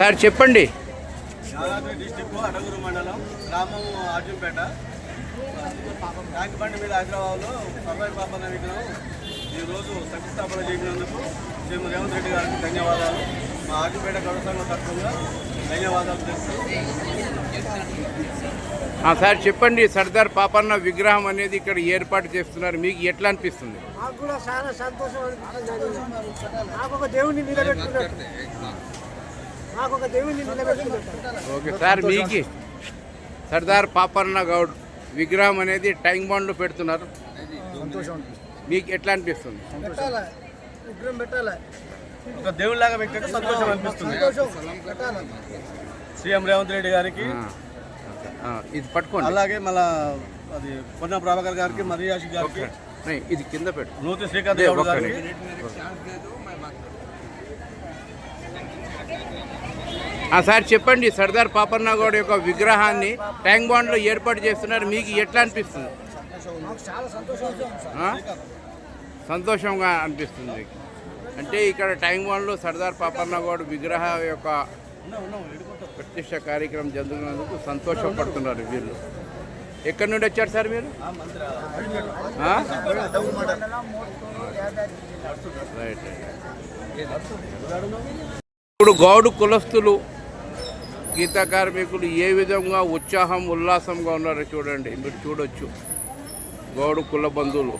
Sir చెప్పండి. Yadadri district అడగురు మండలం గ్రామం అర్జున్పేట ట్యాంక్ బండి మీద హైదరాబాద్లో సర్వాయి పాపన్న విగ్రహం ఈరోజు శంకుస్థాపన చేసినందుకు శ్రీ రేవంత్ రెడ్డి గారికి ధన్యవాదాలు. మా అర్జున్పేట గౌరవ సంఘం ధన్యవాదాలు తెలుసు ఆ, సార్ చెప్పండి సర్దార్ పాపన్న విగ్రహం అనేది ఇక్కడ ఏర్పాటు చేస్తున్నారు. మీకు ఎట్లా అనిపిస్తుంది? నాకు కూడా చాలా సంతోషం అనిపిస్తుంది. నాకు ఒక దేవుణ్ణి నిలబెట్టుకున్నట్టు. ఒక ఓకే సార్ మీకు సర్దార్ పాపన్న గౌడ్ విగ్రహం అనేది టైం బాండ్లో పెడుతున్నారు. సంతోషం మీకు ఎట్లా అనిపిస్తుంది? విగ్రహం పెట్టాలి? ఒక సంతోషం అనిపిస్తుంది. సీఎం రేవంత్ రెడ్డి గారికి ఇది పట్టుకోండి. అలాగే మళ్ళా అది పొన్న ప్రభాకర్ గారికి మరియాషి గారికి. ఇది కింద పెట్టు. నూతి శ్రీకాంత్ గారికి. సార్ చెప్పండి సర్దార్ పాపన్న గౌడ్ యొక్క విగ్రహాన్ని ట్యాంక్ బాండ్లో ఏర్పాటు చేస్తున్నారు. మీకు ఎట్లా అనిపిస్తుంది? సంతోషం? సంతోషంగా అనిపిస్తుంది. అంటే ఇక్కడ ట్యాంక్ బాండ్లో సర్దార్ పాపన్న గౌడ్ విగ్రహ యొక్క ప్రతిష్ట కార్యక్రమం జరుగుతున్నందుకు సంతోషపడుతున్నారు వీళ్ళు. ఎక్కడి నుండి వచ్చారు సార్ మీరు? రైట్. ఇప్పుడు గౌడు కులస్తులు గీత కార్మికులు ఏ విధంగా ఉత్సాహం ఉల్లాసంగా ఉన్నారో చూడండి. మీరు చూడొచ్చు. గౌడు కుల బంధువులు.